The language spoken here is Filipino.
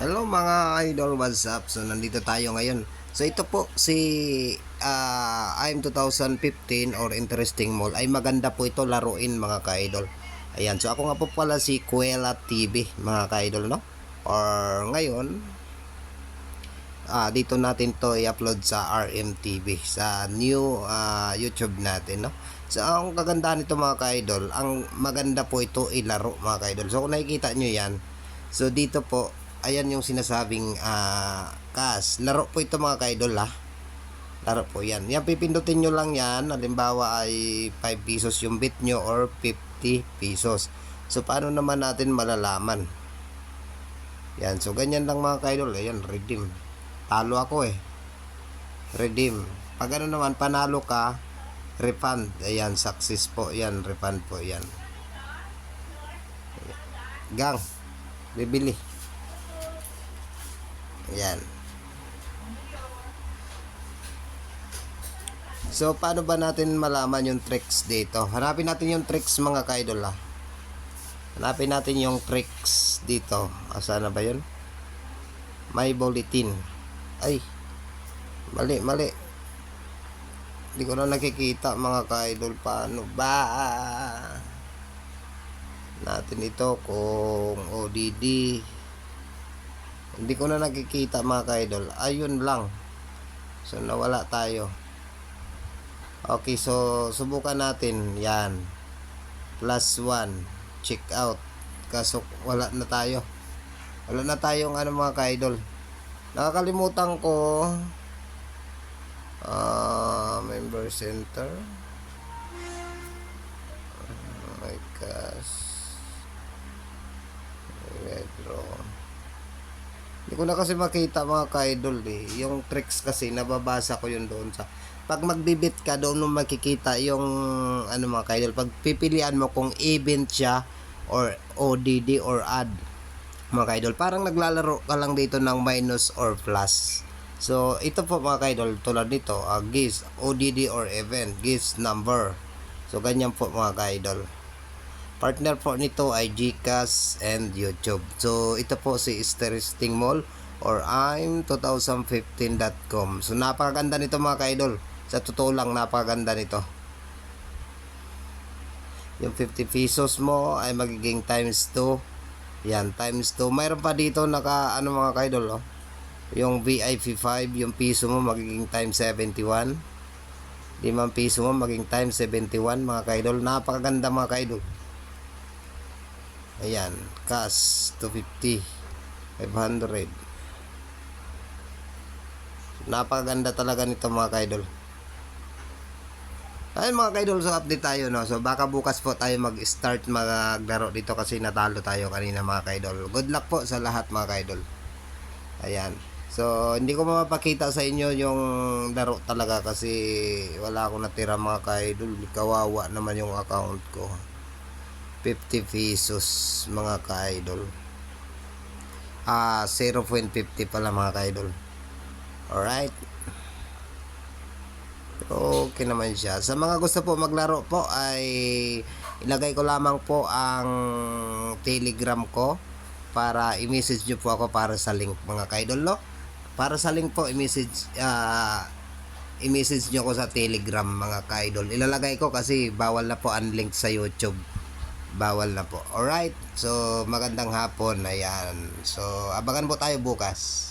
Hello mga idol, what's up? So nandito tayo ngayon. So ito po si ah, I'm 2015 or Interesting Mall ay maganda po ito laruin mga ka-idol. Ayan, so ako nga po pala si Kuela TV mga ka-idol no? Or ngayon ah, dito natin to i-upload sa RMTV sa new ah, YouTube natin no. So ang kagandahan nito mga ka-idol, ang maganda po ito ilaro mga ka-idol. So kung nakikita nyo yan, so dito po ayan yung sinasabing ah cash. Laro po ito mga ka-idol ha. Laro po yan. Yan pipindutin nyo lang yan. Halimbawa ay 5 pesos yung bit nyo or 50 pesos. So paano naman natin malalaman? Yan. So ganyan lang mga ka-idol. Ayan, redeem. Talo ako eh. Redeem. Pag ano naman, panalo ka, refund. Ayan, success po. Yan, refund po yan. Gang. Bibili. Ayan. So, paano ba natin malaman yung tricks dito? Hanapin natin yung tricks mga ka-idol ah. Hanapin natin yung tricks dito. Asa na ba yun? May bulletin. Ay. Mali, mali. Hindi ko na nakikita mga ka-idol. Paano ba? Natin ito kung ODD. Hindi ko na nakikita mga ka-idol. Ayun lang. So, nawala tayo. Okay, so subukan natin. Yan. Plus 1. Check out. Kaso wala na tayo. Wala na tayong ano mga ka-idol. Nakakalimutan ko. Ah, member center. Oh my gosh. Hindi ko na kasi makita mga ka-idol eh. Yung tricks kasi nababasa ko yun doon sa pag magbibit ka doon mo makikita yung ano mga ka-idol pag pipilian mo kung event siya or ODD or add mga ka-idol parang naglalaro ka lang dito ng minus or plus. So ito po mga ka-idol tulad nito uh, gives ODD or event gives number. So ganyan po mga ka-idol Partner po nito ay Gcash and YouTube. So, ito po si Interesting Mall or I'm 2015.com. So, napakaganda nito mga ka-idol. Sa totoo lang, napakaganda nito. Yung 50 pesos mo ay magiging times 2. Yan, times 2. Mayroon pa dito naka, ano mga ka-idol, oh. Yung VIP 5, yung piso mo magiging times 71. 5 piso mo magiging times 71 mga ka-idol. Napakaganda mga ka-idol. Ayan, cash 250, 500. Napakaganda talaga nito mga kaidol. Ayun mga kaidol, so update tayo no. So baka bukas po tayo mag-start maglaro dito kasi natalo tayo kanina mga kaidol. Good luck po sa lahat mga kaidol. Ayan. So hindi ko mapapakita sa inyo yung laro talaga kasi wala akong natira mga kaidol. Kawawa naman yung account ko. 50 pesos mga ka-idol. Ah, 0.50 pala mga ka-idol. Alright. Okay naman siya. Sa mga gusto po maglaro po ay ilagay ko lamang po ang telegram ko para i-message nyo po ako para sa link mga ka-idol no? Para sa link po i-message ah i-message nyo ko sa telegram mga ka-idol. Ilalagay ko kasi bawal na po ang link sa YouTube bawal na po. Alright? So, magandang hapon. Ayan. So, abangan po tayo bukas.